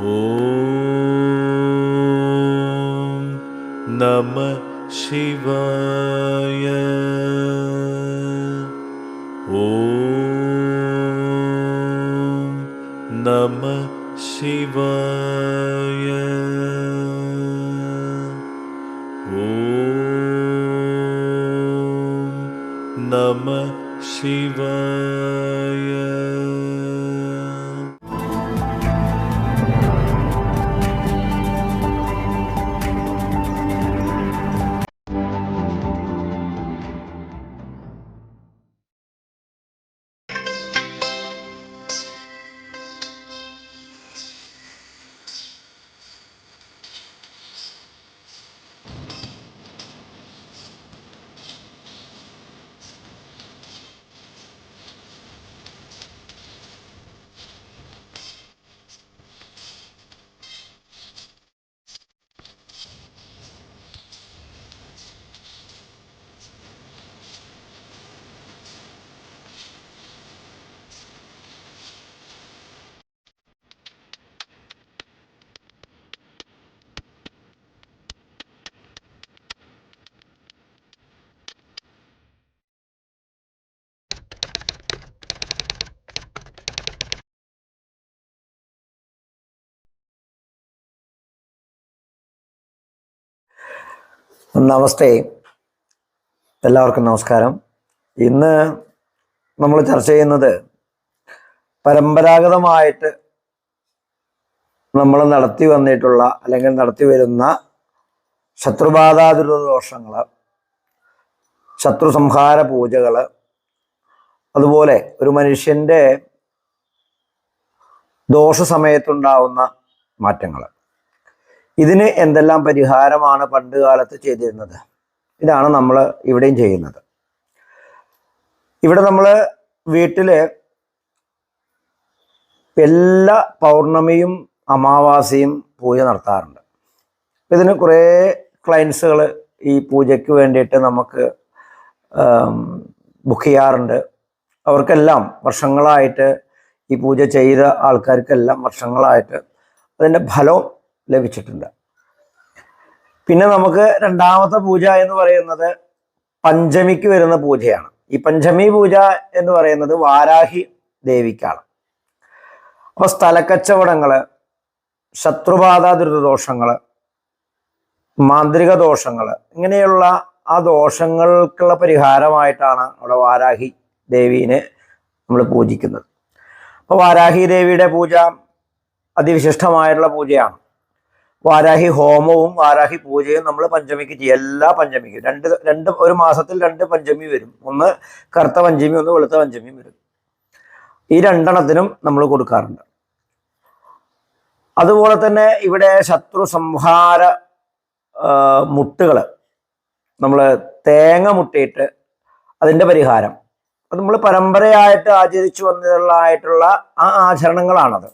ॐ नमः शिवाय। ॐ नमः शिवाय। ॐ नमः शिवाय നമസ്തേ. എല്ലാവർക്കും നമസ്കാരം. ഇന്ന് നമ്മൾ ചർച്ച ചെയ്യുന്നത് പരമ്പരാഗതമായിട്ട് നമ്മൾ നടത്തി വന്നിട്ടുള്ള അല്ലെങ്കിൽ നടത്തി വരുന്ന ശത്രുബാധാതുര ദോഷങ്ങൾ ശത്രു സംഹാര പൂജകൾ അതുപോലെ ഒരു മനുഷ്യന്റെ ദോഷ സമയത്തുണ്ടാവുന്ന മാറ്റങ്ങൾ ഇതിന് എന്തെല്ലാം പരിഹാരമാണ് പണ്ട് കാലത്ത് ചെയ്തിരുന്നത്? ഇതാണ് നമ്മൾ ഇവിടെയും ചെയ്യുന്നത്. ഇവിടെ നമ്മൾ വീട്ടിൽ എല്ലാ പൗർണമിയും അമാവാസിയും പൂജ നടത്താറുണ്ട്. ഇതിന് കുറേ ക്ലയൻസുകൾ ഈ പൂജയ്ക്ക് വേണ്ടിയിട്ട് നമുക്ക് ബുക്ക് ചെയ്യാറുണ്ട്. അവർക്കെല്ലാം വർഷങ്ങളായിട്ട് ഈ പൂജ ചെയ്ത ആൾക്കാർക്കെല്ലാം വർഷങ്ങളായിട്ട് അതിന്റെ ഫലം ലഭിച്ചിട്ടുണ്ട്. പിന്നെ നമുക്ക് രണ്ടാമത്തെ പൂജ എന്ന് പറയുന്നത് പഞ്ചമിക്ക് വരുന്ന പൂജയാണ്. ഈ പഞ്ചമി പൂജ എന്ന് പറയുന്നത് വാരാഹി ദേവിക്കാണ്. അപ്പൊ സ്ഥലക്കച്ചവടങ്ങൾ ശത്രുബാധ ദുരിതദോഷങ്ങൾ മാന്ത്രിക ദോഷങ്ങൾ ഇങ്ങനെയുള്ള ആ ദോഷങ്ങൾക്കുള്ള പരിഹാരമായിട്ടാണ് അവിടെ വാരാഹി ദേവീനെ നമ്മൾ പൂജിക്കുന്നത്. അപ്പോൾ വാരാഹി ദേവിയുടെ പൂജ അതിവിശിഷ്ടമായിട്ടുള്ള പൂജയാണ്. വാരാഹി ഹോമവും വാരാഹി പൂജയും നമ്മൾ പഞ്ചമിക്ക് ചെയ്യും. എല്ലാ പഞ്ചമിക്കും. രണ്ട് രണ്ട് ഒരു മാസത്തിൽ രണ്ട് പഞ്ചമി വരും. ഒന്ന് കറുത്ത പഞ്ചമി ഒന്ന് വെളുത്ത പഞ്ചമിയും വരും. ഈ രണ്ടെണ്ണത്തിനും നമ്മൾ കൊടുക്കാറുണ്ട്. അതുപോലെ തന്നെ ഇവിടെ ശത്രു സംഹാര മുട്ടുകൾ നമ്മൾ തേങ്ങ മുട്ടിയിട്ട് അതിന്റെ പരിഹാരം. അത് നമ്മൾ പരമ്പരയായിട്ട് ആചരിച്ചു വന്നതായിട്ടുള്ള ആ ആചരണങ്ങളാണത്.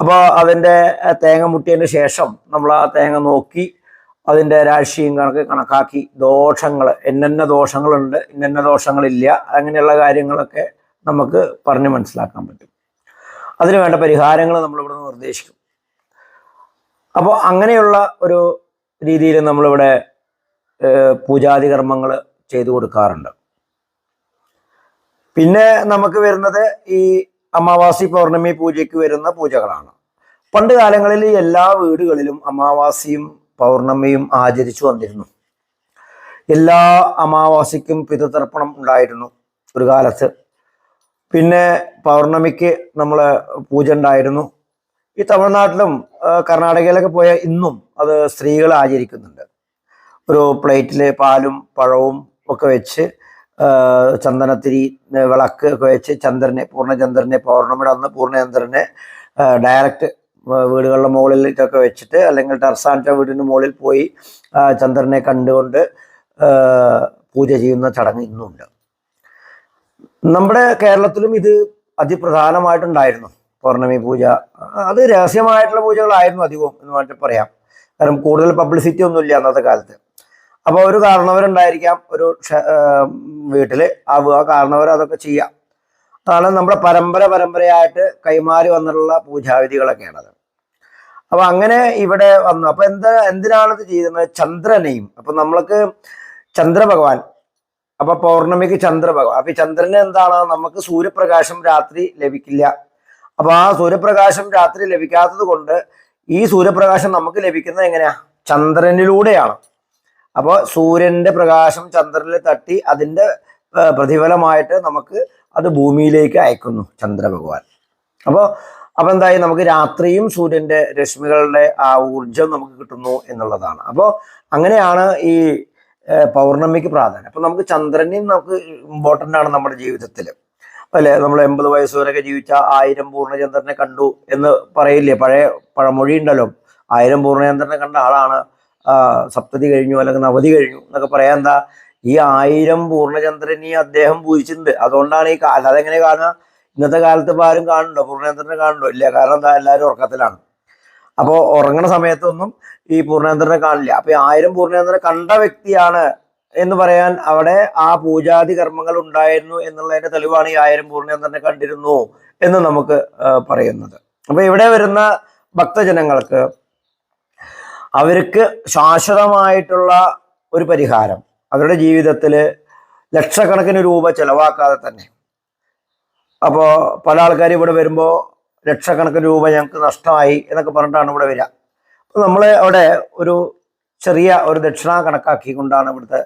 അപ്പോൾ അതിന്റെ തേങ്ങ മുട്ടിയതിന് ശേഷം നമ്മൾ ആ തേങ്ങ നോക്കി അതിന്റെ രാശിയും കണക്ക് കണക്കാക്കി. ദോഷങ്ങൾ എന്നെന്ന ദോഷങ്ങളുണ്ട് ഇന്നെന്ന ദോഷങ്ങളില്ല അങ്ങനെയുള്ള കാര്യങ്ങളൊക്കെ നമുക്ക് പറഞ്ഞ് മനസ്സിലാക്കാൻ പറ്റും. അതിന് വേണ്ട പരിഹാരങ്ങൾ നമ്മളിവിടെ നിർദ്ദേശിക്കും. അപ്പോൾ അങ്ങനെയുള്ള ഒരു രീതിയിൽ നമ്മളിവിടെ പൂജാതി കർമ്മങ്ങൾ ചെയ്തു കൊടുക്കാറുണ്ട്. പിന്നെ നമുക്ക് വരുന്നത് ഈ അമാവാസി പൗർണമി പൂജയ്ക്ക് വരുന്ന പൂജകളാണ്. പണ്ട് കാലങ്ങളിൽ എല്ലാ വീടുകളിലും അമാവാസിയും പൗർണമിയും ആചരിച്ചു വന്നിരുന്നു. എല്ലാ അമാവാസിക്കും പിതൃതർപ്പണം ഉണ്ടായിരുന്നു ഒരു കാലത്ത്. പിന്നെ പൗർണമിക്ക് നമ്മൾ പൂജ ഉണ്ടായിരുന്നു. ഈ തമിഴ്നാട്ടിലും കർണാടകയിലൊക്കെ പോയ ഇന്നും അത് സ്ത്രീകൾ ആചരിക്കുന്നുണ്ട് ഒരു പ്ലേറ്റിലെ പാലും പഴവും ഒക്കെ വെച്ച് ചന്ദനത്തിരി വിളക്ക് ഒക്കെ വെച്ച് ചന്ദ്രനെ പൂർണചന്ദ്രനെ പൗർണമിയുടെ അന്ന് പൂർണചന്ദ്രനെ ഡയറക്റ്റ് വീടുകളുടെ മുകളിലേക്കൊക്കെ വെച്ചിട്ട് അല്ലെങ്കിൽ ടർസാന്റെ വീടിന് മുകളിൽ പോയി ചന്ദ്രനെ കണ്ടുകൊണ്ട് പൂജ ചെയ്യുന്ന ചടങ്ങ് ഇന്നുണ്ട്. നമ്മുടെ കേരളത്തിലും ഇത് അതിപ്രധാനമായിട്ടുണ്ടായിരുന്നു. പൗർണമി പൂജ. അത് രഹസ്യമായിട്ടുള്ള പൂജകളായിരുന്നു അധികവും എന്ന് വേണ്ടി പറയാം. കാരണം കൂടുതൽ പബ്ലിസിറ്റി ഒന്നുമില്ല അന്നത്തെ കാലത്ത്. അപ്പോൾ ഒരു കാരണവരുണ്ടായിരിക്കാം ഒരു വീട്ടിൽ ആ ആ കാരണവർ അതൊക്കെ ചെയ്യാം. അതാണ് നമ്മുടെ പരമ്പര പരമ്പരയായിട്ട് കൈമാറി വന്നിട്ടുള്ള പൂജാവിധികളൊക്കെയാണത്. അപ്പൊ അങ്ങനെ ഇവിടെ വന്നു. അപ്പൊ എന്താ എന്തിനാണ് ഇത് ചെയ്യുന്നത്? ചന്ദ്രനെയും അപ്പൊ നമ്മൾക്ക് ചന്ദ്രഭഗവാൻ അപ്പൊ പൗർണമിക്ക് ചന്ദ്രഭഗവാൻ. അപ്പൊ ചന്ദ്രന് എന്താണ്? നമുക്ക് സൂര്യപ്രകാശം രാത്രി ലഭിക്കില്ല. അപ്പൊ ആ സൂര്യപ്രകാശം രാത്രി ലഭിക്കാത്തത് കൊണ്ട് ഈ സൂര്യപ്രകാശം നമുക്ക് ലഭിക്കുന്നത് എങ്ങനെയാ? ചന്ദ്രനിലൂടെയാണ്. അപ്പോൾ സൂര്യന്റെ പ്രകാശം ചന്ദ്രനിൽ തട്ടി അതിന്റെ പ്രതിഫലമായിട്ട് നമുക്ക് അത് ഭൂമിയിലേക്ക് അയക്കുന്നു ചന്ദ്രഭഗവാൻ. അപ്പോൾ അപ്പൊ എന്തായി? നമുക്ക് രാത്രിയും സൂര്യന്റെ രശ്മികളുടെ ആ ഊർജം നമുക്ക് കിട്ടുന്നു എന്നുള്ളതാണ്. അപ്പോൾ അങ്ങനെയാണ് ഈ പൗർണമിക്ക് പ്രാധാന്യം. അപ്പൊ നമുക്ക് ചന്ദ്രനെയും നമുക്ക് ഇമ്പോർട്ടന്റ് ആണ് നമ്മുടെ ജീവിതത്തിൽ അല്ലെ? നമ്മൾ എൺപത് വയസ്സ് വരെയൊക്കെ ജീവിച്ച ആയിരം പൂർണചന്ദ്രനെ കണ്ടു എന്ന് പറയില്ലേ? പഴയ പഴമൊഴി ഉണ്ടല്ലോ. ആയിരം പൂർണചന്ദ്രനെ കണ്ട ആളാണ് സപ്തതി കഴിഞ്ഞു അല്ലെങ്കിൽ നവതി കഴിഞ്ഞു എന്നൊക്കെ പറയാൻ എന്താ ഈ ആയിരം പൂർണചന്ദ്രനെ അദ്ദേഹം പൂജിച്ചിട്ടുണ്ട്. അതുകൊണ്ടാണ് ഈ അതെങ്ങനെ കാണുക? ഇന്നത്തെ കാലത്ത് ഇപ്പോൾ ആരും കാണുന്നുണ്ടോ? പൂർണചന്ദ്രനെ കാണുന്നുണ്ടോ? ഇല്ല കാരണം എന്താ എല്ലാവരും ഉറക്കത്തിലാണ്. അപ്പോൾ ഉറങ്ങണ സമയത്തൊന്നും ഈ പൂർണചന്ദ്രനെ കാണില്ല. അപ്പോൾ ഈ ആയിരം പൂർണചന്ദ്രനെ കണ്ട വ്യക്തിയാണ് എന്ന് പറയാൻ അവിടെ ആ പൂജാതി കർമ്മങ്ങൾ ഉണ്ടായിരുന്നു എന്നുള്ളതിന്റെ തെളിവാണ് ഈ ആയിരം പൂർണചന്ദ്രനെ കണ്ടിരുന്നു എന്ന് നമുക്ക് പറയുന്നത്. അപ്പൊ ഇവിടെ വരുന്ന ഭക്തജനങ്ങൾക്ക് അവർക്ക് ശാശ്വതമായിട്ടുള്ള ഒരു പരിഹാരം. അവരുടെ ജീവിതത്തിൽ ലക്ഷക്കണക്കിന് രൂപ ചിലവാക്കാതെ തന്നെ. അപ്പോൾ പല ആൾക്കാർ ഇവിടെ വരുമ്പോൾ ലക്ഷക്കണക്കിന് രൂപ ഞങ്ങൾക്ക് നഷ്ടമായി എന്നൊക്കെ പറഞ്ഞിട്ടാണ് ഇവിടെ വരിക. അപ്പോൾ നമ്മൾ അവിടെ ഒരു ചെറിയ ഒരു ദക്ഷിണ കണക്കാക്കിക്കൊണ്ടാണ് ഇവിടുത്തെ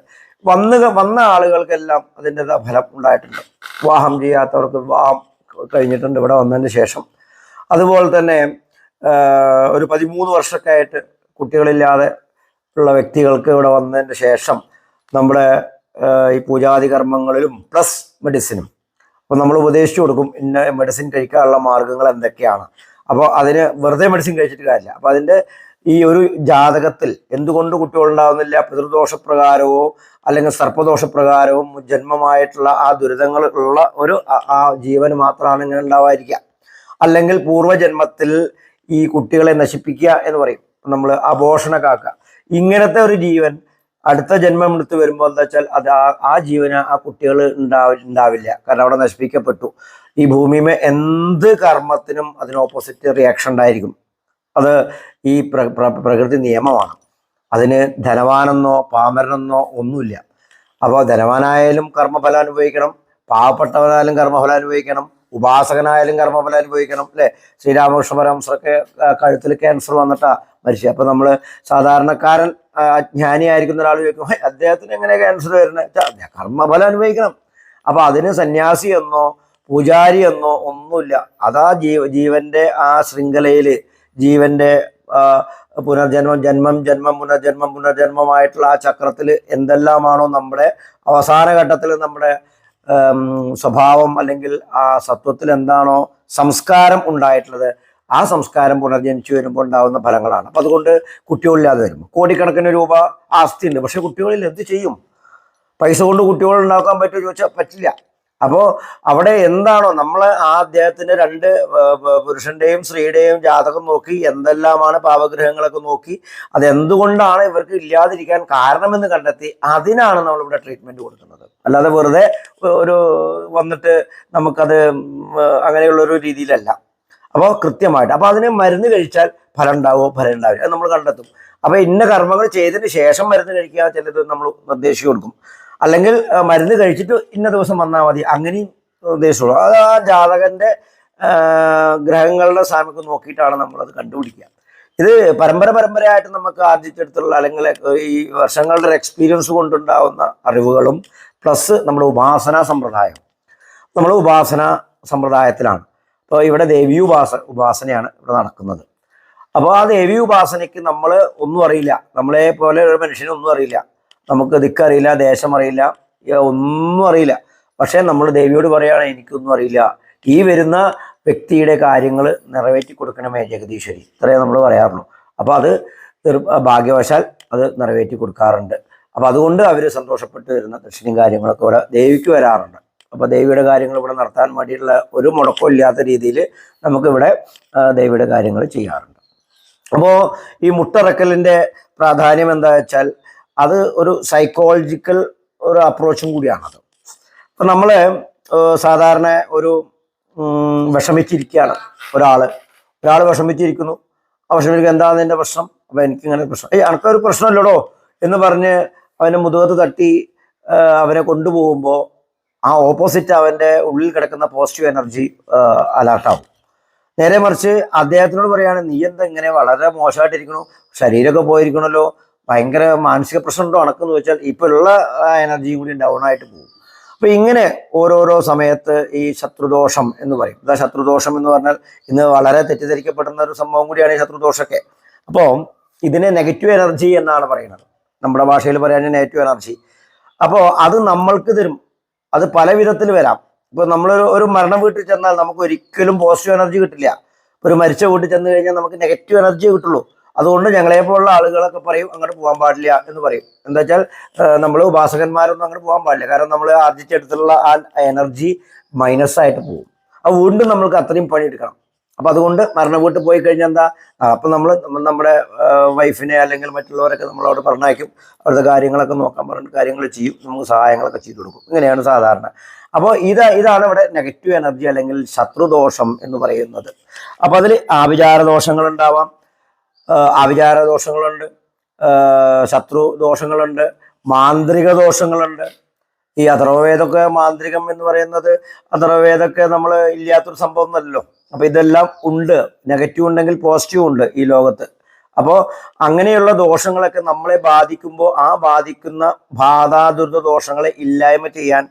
വന്ന് വന്ന ആളുകൾക്കെല്ലാം അതിന്റെ ഫലം ഉണ്ടായിട്ടുണ്ട്. വിവാഹം ചെയ്യാത്തവർക്ക് വിവാഹം കഴിഞ്ഞിട്ടുണ്ട് ഇവിടെ വന്നതിന് ശേഷം. അതുപോലെ തന്നെ ഒരു പതിമൂന്ന് വർഷമൊക്കെ ആയിട്ട് കുട്ടികളില്ലാതെ ഉള്ള വ്യക്തികൾക്ക് ഇവിടെ വന്നതിന് ശേഷം നമ്മുടെ ഈ പൂജാതി കർമ്മങ്ങളിലും പ്ലസ് മെഡിസിനും അപ്പോൾ നമ്മൾ ഉപദേശിച്ചു കൊടുക്കും ഇന്ന മെഡിസിൻ കഴിക്കാനുള്ള മാർഗങ്ങൾ എന്തൊക്കെയാണ്. അപ്പോൾ അതിന് വെറുതെ മെഡിസിൻ കഴിച്ചിട്ട് കാര്യമില്ല. അപ്പോൾ അതിന്റെ ഈ ഒരു ജാതകത്തിൽ എന്തുകൊണ്ട് കുട്ടികളുണ്ടാവുന്നില്ല? പിതൃദോഷപ്രകാരവോ അല്ലെങ്കിൽ സർപ്പദോഷപ്രകാരവും ജന്മമായിട്ടുള്ള ആ ദുരിതങ്ങൾ ഉള്ള ഒരു ആ- ജീവന് മാത്രമാണ് ഇങ്ങനെ ഉണ്ടാവാതിരിക്കുക. അല്ലെങ്കിൽ പൂർവജന്മത്തിൽ ഈ കുട്ടികളെ നശിപ്പിക്കുക എന്ന് പറയും. നമ്മൾ അപോഷണ കാക്ക ഇങ്ങനത്തെ ഒരു ജീവൻ അടുത്ത ജന്മം എടുത്ത് വരുമ്പോൾ എന്താ വെച്ചാൽ അത് ആ ആ ജീവന ആ കുട്ടികൾ ഉണ്ടാവ ഉണ്ടാവില്ല. കാരണം അവിടെ നശിപ്പിക്കപ്പെട്ടു. ഈ ഭൂമിമേ എന്ത് കർമ്മത്തിനും അതിന് ഓപ്പോസിറ്റ് റിയാക്ഷൻ ഉണ്ടായിരിക്കും. അത് ഈ പ്ര പ്ര- പ്രകൃതി നിയമമാണ്. അതിന് ധനവാനെന്നോ പാമരനെന്നോ ഒന്നുമില്ല. അപ്പോൾ ധനവാനായാലും കർമ്മഫലം അനുഭവിക്കണം. പാവപ്പെട്ടവനായാലും കർമ്മഫലം അനുഭവിക്കണം. ഉപാസകനായാലും കർമ്മഫലം അനുഭവിക്കണം അല്ലേ? ശ്രീരാമകൃഷ്ണ പരമംസർക്ക് കഴുത്തിൽ ക്യാൻസർ വന്നിട്ടാ മരിച്ചു അപ്പൊ നമ്മൾ സാധാരണക്കാരൻ അജ്ഞാനിയായിരിക്കുന്ന ഒരാൾ ചോദിക്കും അദ്ദേഹത്തിന് എങ്ങനെ ക്യാൻസർ വരുന്നത്? കർമ്മഫലം അനുഭവിക്കണം. അപ്പൊ അതിന് സന്യാസി എന്നോ പൂജാരി എന്നോ ഒന്നുമില്ല. അതാ ജീവ ജീവന്റെ ആ ശൃംഖലയിൽ ജീവന്റെ പുനർജന്മം ജന്മം ജന്മം പുനർജന്മം പുനർജന്മമായിട്ടുള്ള ആ ചക്രത്തിൽ എന്തെല്ലാമാണോ നമ്മുടെ അവസാന ഘട്ടത്തിൽ നമ്മുടെ സ്വഭാവം അല്ലെങ്കിൽ ആ സത്വത്തിൽ എന്താണോ സംസ്കാരം ഉണ്ടായിട്ടുള്ളത് ആ സംസ്കാരം പുനർജനിച്ചു വരുമ്പോൾ ഉണ്ടാകുന്ന ഫലങ്ങളാണ്. അപ്പൊ അതുകൊണ്ട് കുട്ടികളില്ലാതെ വരും കോടിക്കണക്കിന് രൂപ ആസ്തി ഉണ്ട് പക്ഷെ കുട്ടികളിൽ എന്ത് ചെയ്യും? പൈസ കൊണ്ട് കുട്ടികൾ ഉണ്ടാക്കാൻ പറ്റുമോ ചോദിച്ചാൽ പറ്റില്ല. അപ്പോൾ അവിടെ എന്താണോ നമ്മൾ ആ അദ്ദേഹത്തിന്റെ രണ്ട് പുരുഷന്റെയും സ്ത്രീയുടെയും ജാതകം നോക്കി എന്തെല്ലാമാണ് പാപഗ്രഹങ്ങളൊക്കെ നോക്കി അതെന്തുകൊണ്ടാണ് ഇവർക്ക് ഇല്ലാതിരിക്കാൻ കാരണമെന്ന് കണ്ടെത്തി അതിനാണ് നമ്മൾ ഇവിടെ ട്രീറ്റ്മെന്റ് കൊടുക്കുന്നത്. അല്ലാതെ വെറുതെ ഒരു വന്നിട്ട് നമുക്കത് അങ്ങനെയുള്ള ഒരു രീതിയിലല്ല. അപ്പോൾ കൃത്യമായിട്ട് അപ്പോൾ അതിന് മരുന്ന് കഴിച്ചാൽ ഫലം ഉണ്ടാവുമോ? ഫലം ഉണ്ടാവില്ല. അത് നമ്മൾ കണ്ടെത്തും. അപ്പോൾ ഇന്ന കർമ്മങ്ങൾ ചെയ്തതിന് ശേഷം മരുന്ന് കഴിക്കുക ചിലത് നമ്മൾ നിർദ്ദേശിച്ചു കൊടുക്കും. അല്ലെങ്കിൽ മരുന്ന് കഴിച്ചിട്ട് ഇന്ന ദിവസം വന്നാൽ മതി. അങ്ങനെയും നിർദ്ദേശമുള്ളൂ അത് ആ ജാതകന്റെ ഗ്രഹങ്ങളുടെ സാമ്യമൊക്കെ നോക്കിയിട്ടാണ് നമ്മളത് കണ്ടുപിടിക്കുക. ഇത് പരമ്പര പരമ്പരയായിട്ട് നമുക്ക് ആർജിച്ചെടുത്തുള്ള അല്ലെങ്കിൽ ഈ വർഷങ്ങളുടെ എക്സ്പീരിയൻസ് കൊണ്ടുണ്ടാവുന്ന അറിവുകളും പ്ലസ് നമ്മുടെ ഉപാസനാ സമ്പ്രദായം. നമ്മൾ ഉപാസന സമ്പ്രദായത്തിലാണ്. അപ്പോൾ ഇവിടെ ദേവി ഉപാസ ഉപാസനയാണ് ഇവിടെ നടക്കുന്നത്. അപ്പോൾ ആ ദേവി ഉപാസനയ്ക്ക് നമ്മൾ ഒന്നും അറിയില്ല. നമ്മളെ പോലെ ഒരു മനുഷ്യനൊന്നും അറിയില്ല. നമുക്ക് ദിക്കറിയില്ല ദേശം അറിയില്ല ഒന്നും അറിയില്ല. പക്ഷേ നമ്മൾ ദേവിയോട് പറയുകയാണ് എനിക്കൊന്നും അറിയില്ല. ഈ വരുന്ന വ്യക്തിയുടെ കാര്യങ്ങൾ നിറവേറ്റി കൊടുക്കണമേ ജഗദീശ്വരി. ഇത്രയേ നമ്മൾ പറയാറുള്ളൂ. അപ്പോൾ അത് ഭാഗ്യവശാൽ അത് നിറവേറ്റി കൊടുക്കാറുണ്ട്. അപ്പോൾ അതുകൊണ്ട് അവർ സന്തോഷപ്പെട്ട് വരുന്ന ദക്ഷിണയും കാര്യങ്ങളൊക്കെ ഇവിടെ ദേവിക്ക് വരാറുണ്ട്. അപ്പോൾ ദേവിയുടെ കാര്യങ്ങൾ ഇവിടെ നടത്താൻ വേണ്ടിയിട്ടുള്ള ഒരു മുടക്കം ഇല്ലാത്ത രീതിയിൽ നമുക്കിവിടെ ദേവിയുടെ കാര്യങ്ങൾ ചെയ്യാറുണ്ട്. അപ്പോൾ ഈ മുട്ടറക്കലിന്റെ പ്രാധാന്യം എന്താ വെച്ചാൽ അത് ഒരു സൈക്കോളജിക്കൽ ഒരു അപ്രോച്ചും കൂടിയാണത്. അപ്പം നമ്മൾ സാധാരണ ഒരു വിഷമിച്ചിരിക്കുകയാണ് ഒരാൾ ഒരാൾ വിഷമിച്ചിരിക്കുന്നു. ആ വിഷമിക്കുക എന്താണ് എന്റെ പ്രശ്നം? അപ്പം എനിക്ക് ഇങ്ങനെ പ്രശ്നം. ഏയ് അനക്കൊരു പ്രശ്നമല്ലടോ എന്ന് പറഞ്ഞ് അവനെ മുതുകത്ത് തട്ടി അവനെ കൊണ്ടുപോകുമ്പോൾ ആ ഓപ്പോസിറ്റ് അവന്റെ ഉള്ളിൽ കിടക്കുന്ന പോസിറ്റീവ് എനർജി അലർട്ടാവും. നേരെ മറിച്ച് അദ്ദേഹത്തിനോട് പറയുകയാണ് നീ എന്താ ഇങ്ങനെ വളരെ മോശമായിട്ടിരിക്കണു ശരീരമൊക്കെ പോയിരിക്കണല്ലോ. ഭയങ്കര മാനസിക പ്രശ്നം ഉണ്ടോ അണക്കെന്ന് വെച്ചാൽ ഇപ്പൊ ഉള്ള എനർജിയും കൂടി ഡൗൺ ആയിട്ട് പോകും. അപ്പൊ ഇങ്ങനെ ഓരോരോ സമയത്ത് ഈ ശത്രുദോഷം എന്ന് പറയും. ഇതാ ശത്രുദോഷം എന്ന് പറഞ്ഞാൽ ഇന്ന് വളരെ തെറ്റിദ്ധരിക്കപ്പെടുന്ന ഒരു സംഭവം കൂടിയാണ് ഈ ശത്രുദോഷമൊക്കെ. അപ്പോൾ ഇതിനെ നെഗറ്റീവ് എനർജി എന്നാണ് പറയുന്നത്. നമ്മുടെ ഭാഷയിൽ പറയാൻ നെഗറ്റീവ് എനർജി അപ്പോൾ അത് നമ്മൾക്ക് തരും. അത് പല വിധത്തിൽ വരാം. ഇപ്പൊ നമ്മളൊരു ഒരു മരണം വീട്ടിൽ ചെന്നാൽ നമുക്ക് ഒരിക്കലും പോസിറ്റീവ് എനർജി കിട്ടില്ല. ഒരു മരിച്ച വീട്ടിൽ ചെന്ന് കഴിഞ്ഞാൽ നമുക്ക് നെഗറ്റീവ് എനർജി കിട്ടുള്ളൂ. അതുകൊണ്ട് ഞങ്ങളെ പോലുള്ള ആളുകളൊക്കെ പറയും അങ്ങോട്ട് പോകാൻ പാടില്ല എന്ന് പറയും. എന്താ വെച്ചാൽ നമ്മൾ ഉപാസകന്മാരൊന്നും അങ്ങോട്ട് പോകാൻ പാടില്ല. കാരണം നമ്മൾ ആർജിച്ചെടുത്തുള്ള ആ എനർജി മൈനസ് ആയിട്ട് പോകും. അത് വീണ്ടും നമ്മൾക്ക് അത്രയും പണിയെടുക്കണം. അപ്പൊ അതുകൊണ്ട് മരണ വീട്ടിൽ പോയി കഴിഞ്ഞാൽ എന്താ അപ്പൊ നമ്മൾ നമ്മുടെ വൈഫിനെ അല്ലെങ്കിൽ മറ്റുള്ളവരൊക്കെ നമ്മളവിടെ പറഞ്ഞയക്കും. അവരുടെ കാര്യങ്ങളൊക്കെ നോക്കാൻ പറഞ്ഞിട്ട് കാര്യങ്ങൾ ചെയ്യും. നമുക്ക് സഹായങ്ങളൊക്കെ ചെയ്തു കൊടുക്കും. ഇങ്ങനെയാണ് സാധാരണ. അപ്പോൾ ഇത് ഇതാണ് ഇവിടെ നെഗറ്റീവ് എനർജി അല്ലെങ്കിൽ ശത്രുദോഷം എന്ന് പറയുന്നത്. അപ്പൊ അതിൽ ആഭിചാര ദോഷങ്ങൾ ഉണ്ടാവാം. ആഭിചാര ദോഷങ്ങളുണ്ട് ശത്രു ദോഷങ്ങളുണ്ട് മാന്ത്രിക ദോഷങ്ങളുണ്ട്. ഈ അഥർവവേദമൊക്കെ മാന്ത്രികം എന്ന് പറയുന്നത് അഥർവവേദമൊക്കെ നമ്മൾ ഇല്ലാത്തൊരു സംഭവം അല്ലല്ലോ അപ്പൊ ഇതെല്ലാം ഉണ്ട്. നെഗറ്റീവ് ഉണ്ടെങ്കിൽ പോസിറ്റീവ് ഉണ്ട് ഈ ലോകത്ത്. അപ്പോൾ അങ്ങനെയുള്ള ദോഷങ്ങളൊക്കെ നമ്മളെ ബാധിക്കുമ്പോൾ ആ ബാധിക്കുന്ന ബാധാദുരിത ദോഷങ്ങളെ ഇല്ലായ്മ ചെയ്യാൻ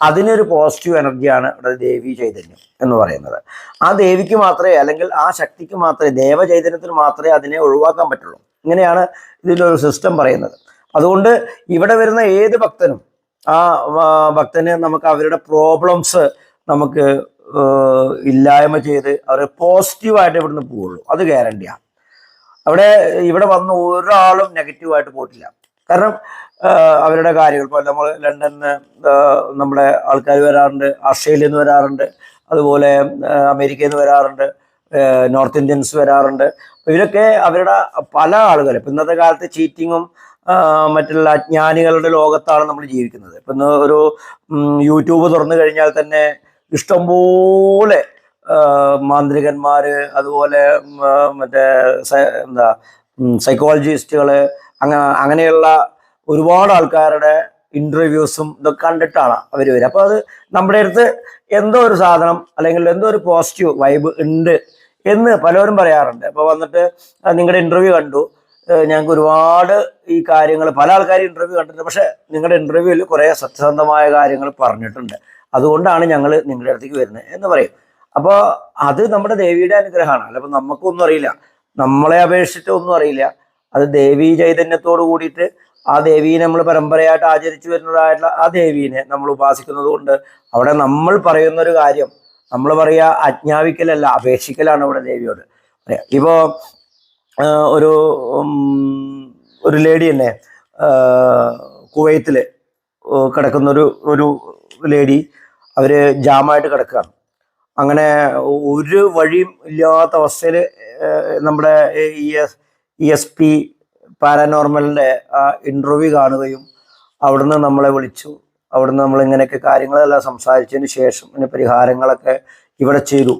അതിനൊരു പോസിറ്റീവ് എനർജിയാണ് ഇവിടെ ദേവി ചൈതന്യം എന്ന് പറയുന്നത്. ആ ദേവിക്ക് മാത്രമേ അല്ലെങ്കിൽ ആ ശക്തിക്ക് മാത്രമേ ദേവ ചൈതന്യത്തിന് മാത്രമേ അതിനെ ഒഴിവാക്കാൻ പറ്റുള്ളൂ. ഇങ്ങനെയാണ് ഇതിലൊരു സിസ്റ്റം പറയുന്നത്. അതുകൊണ്ട് ഇവിടെ വരുന്ന ഏത് ഭക്തനും ആ ഭക്തനെ നമുക്ക് അവരുടെ പ്രോബ്ലംസ് നമുക്ക് ഇല്ലായ്മ ചെയ്ത് അവർ പോസിറ്റീവായിട്ട് ഇവിടുന്ന് പോവുള്ളൂ. അത് ഗ്യാരണ്ടിയാണ് അവിടെ ഇവിടെ വന്ന ഒരാളും നെഗറ്റീവായിട്ട് പോയിട്ടില്ല. കാരണം അവരുടെ കാര്യങ്ങൾ. ഇപ്പോൾ നമ്മൾ ലണ്ടനിൽ നമ്മുടെ ആൾക്കാർ വരാറുണ്ട് ഓസ്ട്രേലിയയിൽ നിന്ന് വരാറുണ്ട് അതുപോലെ അമേരിക്കയിൽ നിന്ന് വരാറുണ്ട് നോർത്ത് ഇന്ത്യൻസ് വരാറുണ്ട്. ഇവരൊക്കെ അവരുടെ പല ആളുകൾ ഇപ്പം ഇന്നത്തെ കാലത്ത് ചീറ്റിങ്ങും മറ്റുള്ള അജ്ഞാനികളുടെ ലോകത്താണ് നമ്മൾ ജീവിക്കുന്നത്. ഇപ്പം ഒരു യൂട്യൂബ് തുറന്നു കഴിഞ്ഞാൽ തന്നെ ഇഷ്ടംപോലെ മാന്ത്രികന്മാർ അതുപോലെ മറ്റേ എന്താ സൈക്കോളജിസ്റ്റുകൾ അങ്ങനെ അങ്ങനെയുള്ള ഒരുപാട് ആൾക്കാരുടെ ഇന്റർവ്യൂസും ഇതൊക്കെ കണ്ടിട്ടാണ് അവർ വരിക. അപ്പോൾ അത് നമ്മുടെ അടുത്ത് എന്തോ ഒരു സാധനം അല്ലെങ്കിൽ എന്തോ ഒരു പോസിറ്റീവ് വൈബ് ഉണ്ട് എന്ന് പലരും പറയാറുണ്ട്. അപ്പോൾ വന്നിട്ട് നിങ്ങളുടെ ഇന്റർവ്യൂ കണ്ടു. ഞങ്ങൾക്ക് ഒരുപാട് ഈ കാര്യങ്ങൾ പല ആൾക്കാരും ഇന്റർവ്യൂ കണ്ടിട്ടുണ്ട്. പക്ഷേ നിങ്ങളുടെ ഇന്റർവ്യൂവിൽ കുറേ സത്യസന്ധമായ കാര്യങ്ങൾ പറഞ്ഞിട്ടുണ്ട്. അതുകൊണ്ടാണ് ഞങ്ങൾ നിങ്ങളുടെ അടുത്തേക്ക് വരുന്നത് എന്ന് പറയും. അപ്പോൾ അത് നമ്മുടെ ദേവിയുടെ അനുഗ്രഹമാണ്. അല്ല അപ്പം നമുക്കൊന്നും അറിയില്ല. നമ്മളെ അപേക്ഷിച്ചിട്ട് ഒന്നും അറിയില്ല. അത് ദേവീ ചൈതന്യത്തോട് കൂടിയിട്ട് ആ ദേവീനെ നമ്മൾ പരമ്പരയായിട്ട് ആചരിച്ചു വരുന്നതായിട്ടുള്ള ആ ദേവീനെ നമ്മൾ ഉപാസിക്കുന്നത് കൊണ്ട് അവിടെ നമ്മൾ പറയുന്ന ഒരു കാര്യം നമ്മൾ പറയുക അജ്ഞാപിക്കലല്ല അപേക്ഷിക്കലാണ് ഇവിടെ ദേവിയോട്. ഇപ്പോ ഇപ്പോൾ ഒരു ഒരു ലേഡി തന്നെ കുവൈത്തിൽ കിടക്കുന്ന ഒരു ഒരു ലേഡി അവർ ജാമായിട്ട് കിടക്കുകയാണ്. അങ്ങനെ ഒരു വഴിയും ഇല്ലാത്ത അവസ്ഥയിൽ നമ്മുടെ എസ് ഇ എസ് പി പാരാനോർമലിന്റെ ആ ഇന്റർവ്യൂ കാണുകയും അവിടുന്ന് നമ്മളെ വിളിച്ചു. അവിടുന്ന് നമ്മൾ ഇങ്ങനെയൊക്കെ കാര്യങ്ങളെല്ലാം സംസാരിച്ചതിന് ശേഷം ഇതിന് പരിഹാരങ്ങളൊക്കെ ഇവിടെ ചെയ്തു.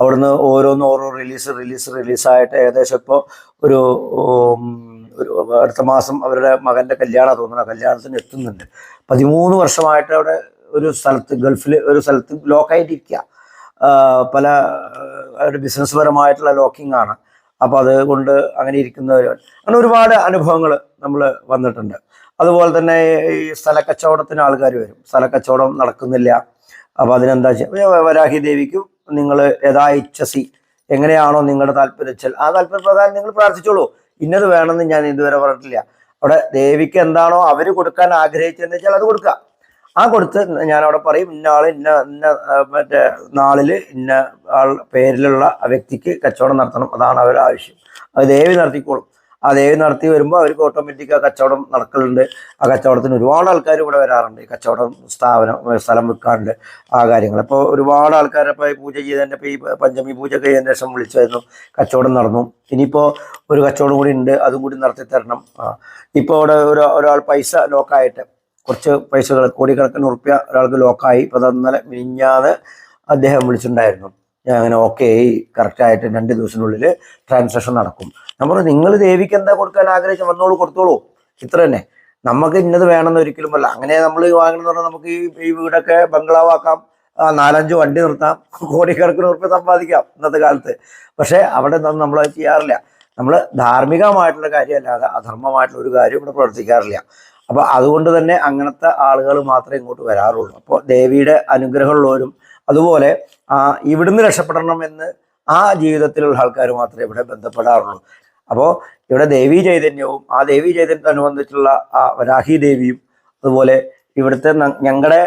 അവിടുന്ന് ഓരോന്ന് ഓരോ റിലീസ് റിലീസ് റിലീസായിട്ട് ഏകദേശം ഇപ്പോൾ ഒരു ഒരു അടുത്ത മാസം അവരുടെ മകന്റെ കല്യാണം തോന്നുന്നു. കല്യാണത്തിന് എത്തുന്നുണ്ട്. പതിമൂന്ന് വർഷമായിട്ട് അവിടെ ഒരു സ്ഥലത്ത് ഗൾഫിൽ ഒരു സ്ഥലത്ത് ലോക്കായിട്ടിരിക്കുക പല ബിസിനസ് പരമായിട്ടുള്ള ലോക്കിംഗ് ആണ് അപ്പോൾ അതുകൊണ്ട് അങ്ങനെ ഇരിക്കുന്നവർ അങ്ങനെ ഒരുപാട് അനുഭവങ്ങൾ നമ്മൾ വന്നിട്ടുണ്ട്. അതുപോലെ തന്നെ ഈ സ്ഥലക്കച്ചവടത്തിന് ആൾക്കാർ വരും. സ്ഥലക്കച്ചവടം നടക്കുന്നില്ല. അപ്പോൾ അതിനെന്താ ചെയ്യുക വരാഹി ദേവിക്കും നിങ്ങൾ യഥാ ഇച്ഛസി എങ്ങനെയാണോ നിങ്ങളുടെ താല്പര്യച്ചാൽ ആ താല്പര്യപ്രകാരം നിങ്ങൾ പ്രാർത്ഥിച്ചോളൂ. ഇന്നത് വേണമെന്ന് ഞാൻ ഇതുവരെ പറഞ്ഞിട്ടില്ല. അവിടെ ദേവിക്ക് എന്താണോ അവർ കൊടുക്കാൻ ആഗ്രഹിച്ചതെന്ന് വെച്ചാൽ അത് കൊടുക്കുക. ആ കൊടുത്ത് ഞാൻ അവിടെ പറയും ഇന്ന ആൾ ഇന്ന ഇന്ന മറ്റേ നാളിൽ ഇന്ന ആൾ പേരിലുള്ള വ്യക്തിക്ക് കച്ചവടം നടത്തണം അതാണ് അവരുടെ ആവശ്യം. അത് ദേവി നടത്തിക്കോളും. ആ ദേവി നടത്തി വരുമ്പോൾ അവർക്ക് ഓട്ടോമാറ്റിക് ആ കച്ചവടം നടക്കലുണ്ട്. ആ കച്ചവടത്തിന് ഒരുപാട് ആൾക്കാർ ഇവിടെ വരാറുണ്ട്. ഈ കച്ചവടം സ്ഥാപനം സ്ഥലം വെക്കാറുണ്ട് ആ കാര്യങ്ങൾ അപ്പോൾ ഒരുപാട് ആൾക്കാരെ ഇപ്പോൾ പൂജ ചെയ്തതിന്റെ ഈ പഞ്ചമി പൂജ കഴിഞ്ഞതിന് ശേഷം വിളിച്ചായിരുന്നു കച്ചവടം നടന്നു. ഇനിയിപ്പോൾ ഒരു കച്ചവടം കൂടി ഉണ്ട്. അതും കൂടി നടത്തി തരണം. ഇപ്പോൾ അവിടെ ഒരു ഒരാൾ പൈസ ലോക്കായിട്ട് കുറച്ച് പൈസകൾ കോടിക്കണക്കിന് ഉറുപ്പ്യ ഒരാൾക്ക് ലോക്കായി. ഇപ്പോൾ അത് ഇന്നലെ മിനിഞ്ഞാന്ന് അദ്ദേഹം വിളിച്ചിട്ടുണ്ടായിരുന്നു. ഞാൻ അങ്ങനെ ഓക്കെ കറക്റ്റായിട്ട് രണ്ട് ദിവസത്തിനുള്ളിൽ ട്രാൻസാക്ഷൻ നടക്കും. പറഞ്ഞു നിങ്ങൾ ദേവിക്ക് എന്താ കൊടുക്കാൻ ആഗ്രഹിച്ച് വന്നോളൂ കൊടുത്തോളൂ. ഇത്ര തന്നെ. നമുക്ക് ഇന്നത് വേണമെന്ന് ഒരിക്കലും അല്ല. അങ്ങനെ നമ്മൾ വാങ്ങണമെന്ന് പറഞ്ഞാൽ നമുക്ക് ഈ ഈ വീടൊക്കെ ബംഗ്ലാവാക്കാം. നാലഞ്ച് വണ്ടി നിർത്താം. കോടിക്കണക്കിന് ഉറപ്പ് സമ്പാദിക്കാം ഇന്നത്തെ കാലത്ത്. പക്ഷേ അവിടെ നിന്നും നമ്മൾ ചെയ്യാറില്ല. നമ്മൾ ധാർമ്മികമായിട്ടുള്ള കാര്യമല്ലാതെ അധർമ്മമായിട്ടുള്ള ഒരു കാര്യം ഇവിടെ പ്രവർത്തിക്കാറില്ല. അപ്പോൾ അതുകൊണ്ട് തന്നെ അങ്ങനത്തെ ആളുകൾ മാത്രമേ ഇങ്ങോട്ട് വരാറുള്ളൂ. അപ്പോൾ ദേവിയുടെ അനുഗ്രഹമുള്ളവരും അതുപോലെ ഇവിടുന്ന് രക്ഷപ്പെടണം എന്ന് ആ ജീവിതത്തിലുള്ള ആൾക്കാർ മാത്രമേ ഇവിടെ ബന്ധപ്പെടാറുള്ളൂ. അപ്പോൾ ഇവിടെ ദേവീ ചൈതന്യവും ആ ദേവീ ചൈതന്യത്തിനനുബന്ധിച്ചുള്ള ആ വരാഹി ദേവിയും അതുപോലെ ഇവിടുത്തെ ഞങ്ങളുടെ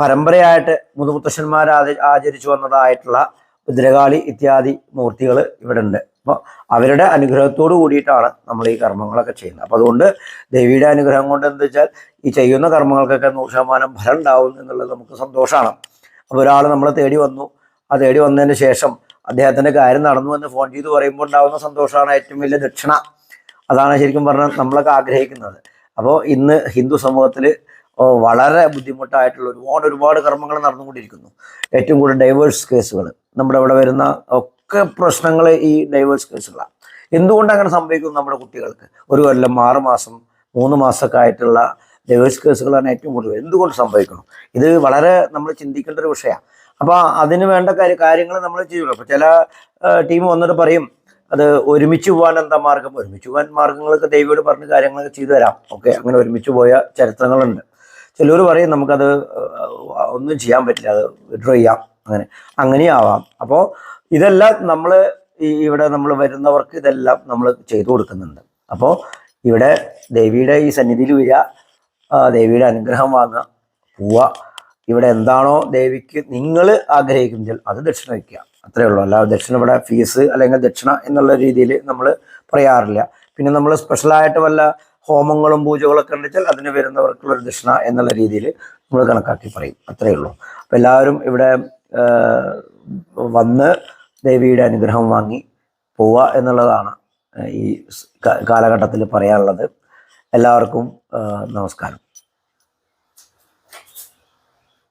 പരമ്പരയായിട്ട് മുതുമുത്തശ്ശന്മാർ ആചരിച്ചു വന്നതായിട്ടുള്ള ഭദ്രകാളി ഇത്യാദി മൂർത്തികൾ ഇവിടെ ഉണ്ട് അപ്പോൾ അവരുടെ അനുഗ്രഹത്തോട് കൂടിയിട്ടാണ് നമ്മൾ ഈ കർമ്മങ്ങളൊക്കെ ചെയ്യുന്നത്. അപ്പോൾ അതുകൊണ്ട് ദേവിയുടെ അനുഗ്രഹം കൊണ്ട് എന്താ വെച്ചാൽ ഈ ചെയ്യുന്ന കർമ്മങ്ങൾക്കൊക്കെ നൂറ് ശതമാനം ഫലം ഉണ്ടാവും എന്നുള്ളത് നമുക്ക് സന്തോഷമാണ് അപ്പോൾ ഒരാൾ നമ്മളെ തേടി വന്നു. ആ തേടി വന്നതിന് ശേഷം അദ്ദേഹത്തിന്റെ കാര്യം നടന്നു എന്ന് ഫോൺ ചെയ്ത് പറയുമ്പോൾ ഉണ്ടാകുന്ന സന്തോഷമാണ് ഏറ്റവും വലിയ ദക്ഷിണ. അതാണ് ശരിക്കും പറഞ്ഞാൽ നമ്മളൊക്കെ ആഗ്രഹിക്കുന്നത്. അപ്പോൾ ഇന്ന് ഹിന്ദു സമൂഹത്തിൽ വളരെ ബുദ്ധിമുട്ടായിട്ടുള്ള ഒരുപാട് ഒരുപാട് കർമ്മങ്ങൾ നടന്നുകൊണ്ടിരിക്കുന്നു. ഏറ്റവും കൂടുതൽ ഡൈവേഴ്സ് കേസുകൾ നമ്മുടെ ഇവിടെ വരുന്ന ഒക്കെ പ്രശ്നങ്ങൾ ഈ ഡൈവേഴ്സ് കേസുകളാണ് എന്തുകൊണ്ട് അങ്ങനെ സംഭവിക്കുന്നു നമ്മുടെ കുട്ടികൾക്ക്? ഒരു കൊല്ലം ആറ് മാസം മൂന്ന് മാസമൊക്കെ ആയിട്ടുള്ള ഡൈവേഴ്സ് കേസുകളാണ് ഏറ്റവും കൂടുതൽ. എന്തുകൊണ്ട് സംഭവിക്കണം ഇത് വളരെ നമ്മൾ ചിന്തിക്കേണ്ട ഒരു വിഷയമാണ് അപ്പോൾ അതിന് വേണ്ട കാര്യ കാര്യങ്ങൾ നമ്മൾ ചെയ്യുള്ളൂ. അപ്പോൾ ചില ടീം വന്നിട്ട് പറയും അത് ഒരുമിച്ച് പോകാൻ എന്താ മാർഗം? ഒരുമിച്ച് പോകാൻ മാർഗങ്ങളൊക്കെ ദൈവയോട് പറഞ്ഞ് കാര്യങ്ങളൊക്കെ ചെയ്തു തരാം. ഓക്കെ അങ്ങനെ ഒരുമിച്ച് പോയ ചരിത്രങ്ങളുണ്ട്. ചിലർ പറയും നമുക്കത് ഒന്നും ചെയ്യാൻ പറ്റില്ല അത് വിഡ്രോ ചെയ്യാം. അങ്ങനെ അങ്ങനെയാവാം. അപ്പോൾ ഇതെല്ലാം നമ്മൾ ഇവിടെ നമ്മൾ വരുന്നവർക്ക് ഇതെല്ലാം നമ്മൾ ചെയ്തു കൊടുക്കുന്നുണ്ട്. അപ്പോൾ ഇവിടെ ദേവിയുടെ ഈ സന്നിധിയിൽ വരിക ദേവിയുടെ അനുഗ്രഹം വാങ്ങുക പോവുക. ഇവിടെ എന്താണോ ദേവിക്ക് നിങ്ങൾ ആഗ്രഹിക്കുന്നതിൽ അത് ദക്ഷിണ വയ്ക്കുക. അത്രേ ഉള്ളൂ. അല്ലാതെ ദക്ഷിണ ഇവിടെ ഫീസ് അല്ലെങ്കിൽ ദക്ഷിണ എന്നുള്ള രീതിയിൽ നമ്മൾ പറയാറില്ല. പിന്നെ നമ്മൾ സ്പെഷ്യലായിട്ട് വല്ല ഹോമങ്ങളും പൂജകളൊക്കെ ഉണ്ടെച്ചാൽ അതിന് വരുന്നവർക്കുള്ള ഒരു ദക്ഷിണ എന്നുള്ള രീതിയിൽ നമ്മൾ കണക്കാക്കി പറയും. അത്രേ ഉള്ളൂ. അപ്പം എല്ലാവരും ഇവിടെ വന്ന് ദേവിയുടെ അനുഗ്രഹം വാങ്ങി പോവുക എന്നുള്ളതാണ് ഈ കാലഘട്ടത്തിൽ പറയാനുള്ളത്. എല്ലാവർക്കും നമസ്കാരം.